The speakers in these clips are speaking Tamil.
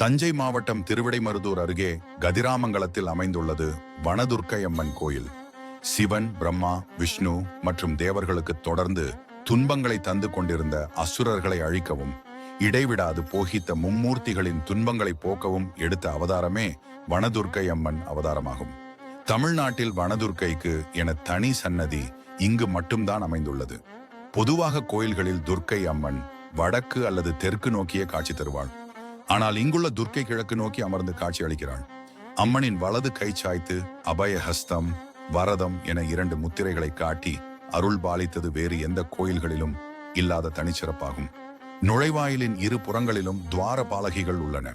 தஞ்சை மாவட்டம் திருவிடைமருதூர் அருகே கதிராமங்கலத்தில் அமைந்துள்ளது வனதுர்க்கை அம்மன் கோயில். சிவன் பிரம்மா விஷ்ணு மற்றும் தேவர்களுக்கு தொடர்ந்து துன்பங்களை தந்து கொண்டிருந்த அசுரர்களை அழிக்கவும் இடைவிடாது போகித்த மும்மூர்த்திகளின் துன்பங்களை போக்கவும் எடுத்த அவதாரமே வனதுர்க்கை அம்மன் அவதாரமாகும். தமிழ்நாட்டில் வனதுர்க்கைக்கு என தனி சன்னதி இங்கு மட்டும்தான் அமைந்துள்ளது. பொதுவாக கோயில்களில் துர்க்கை அம்மன் வடக்கு அல்லது தெற்கு நோக்கியே காட்சி தருவாள். ஆனால் இங்குள்ள துர்க்கை கிழக்கு நோக்கி அமர்ந்து காட்சி அளிக்கிறாள் அம்மனின் வலது கை சாய்த்து அபயஹஸ்தம் வரதம் என இரண்டு முத்திரைகளை காட்டி அருள் பாலித்தது வேறு எந்த கோயில்களிலும் இல்லாத தனிச்சிறப்பாகும். நுழைவாயிலின் இரு புறங்களிலும் துவார பாலகிகள் உள்ளன.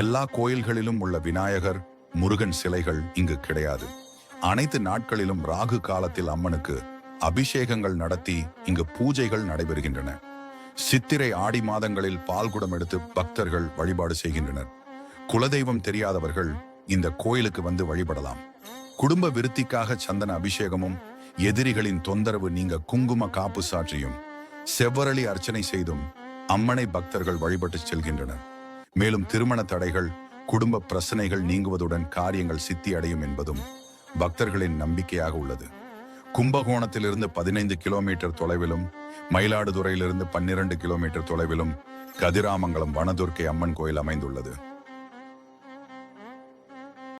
எல்லா கோயில்களிலும் உள்ள விநாயகர் முருகன் சிலைகள் இங்கு கிடையாது. அனைத்து நாட்களிலும் ராகு காலத்தில் அம்மனுக்கு அபிஷேகங்கள் நடத்தி இங்கு பூஜைகள் நடைபெறுகின்றன. சித்திரை ஆடி மாதங்களில் பால் குடம் எடுத்து பக்தர்கள் வழிபாடு செய்கின்றனர். குலதெய்வம் தெரியாதவர்கள் இந்த கோயிலுக்கு வந்து வழிபடலாம். குடும்ப விருத்திக்காக சந்தன அபிஷேகமும் எதிரிகளின் தொந்தரவு நீங்க குங்கும காப்பு சாற்றியும் செவ்வரளி அர்ச்சனை செய்தும் அம்மனை பக்தர்கள் வழிபட்டு செல்கின்றனர். மேலும் திருமண தடைகள் குடும்ப பிரச்சனைகள் நீங்குவதுடன் காரியங்கள் சித்தி அடையும் என்பதும் பக்தர்களின் நம்பிக்கையாக உள்ளது. கும்பகோணத்திலிருந்து பதினைந்து கிலோமீட்டர் தொலைவிலும் மயிலாடுதுறையிலிருந்து பன்னிரண்டு கிலோமீட்டர் தொலைவிலும் கதிராமங்கலம் வனதுர்க்கை அம்மன் கோயில் அமைந்துள்ளது.